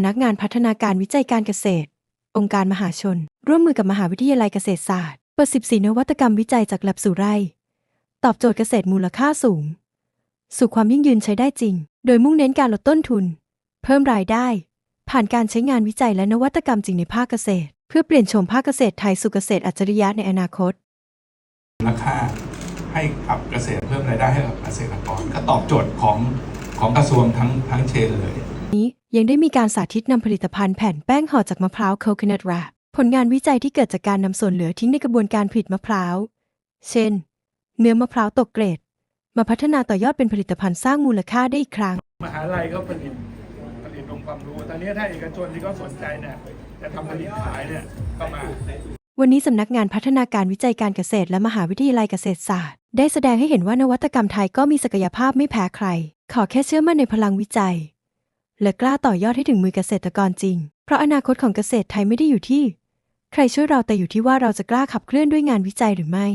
ำนักงานพัฒนาการวิจัยการเกษตร องค์การมหาชน ร่วมมือกับมหาวิทยาลัยเกษตรศาสตร์เปิด14 นวัตกรรมวิจัยจากแลบสู่ไร่ ตอบโจทย์เกษตรมูลค่าสูง สู่ความยั่งยืนใช้ได้จริง โดยมุ่งเน้นการลดต้นทุน เพิ่มรายได้ ผ่านการใช้งานวิจัยและนวัตกรรมจริงในภาคเกษตร เพื่อเปลี่ยนโฉมภาคเกษตรไทยสู่เกษตรอัจฉริยะในอนาคตราคาให้กับเกษตรเพิ่มรายได้ให้กับเกษตรกรก็ตอบโจทย์ของของกระทรวงทั้งทั้งเชนเลย นี้ยังได้มีการสาธิตนำผลิตภัณฑ์แผ่นแป้งห่อจากมะพร้าวโคค o นัทแรปผลงานวิจัยที่เกิดจากการนำส่วนเหลือทิ้งในกระบวนการผลิตมะพร้าว เช่น เนื้อมะพร้าวตกเกรด มาพัฒนาต่อยอดเป็นผลิตภัณฑ์สร้างมูลค่าได้อีกครั้ง มหาลัยก็ผลิตผลิตองค์ความรู้ ตอนนี้ถ้าเอกชนที่เขาสนใจเนี่ยจะทำผลิตขายเนี่ยก็มา วันนี้สำนักงานพัฒนาการวิจัยการเกษตร และมหาวิทยาลัยเกษตรศาสตร์ ได้แสดงให้เห็นว่านวัตกรรมไทยก็มีศักยภาพไม่แพ้ใคร ขอแค่เชื่อมั่นในพลังวิจัย และกล้าต่อยอดให้ถึงมือเกษตรกรจริง เพราะอนาคตของเกษตรไทยไม่ได้อยู่ที่ ใครช่วยเราแต่อยู่ที่ว่าเราจะกล้าขับเคลื่อนด้วยงานวิจัยหรือไม่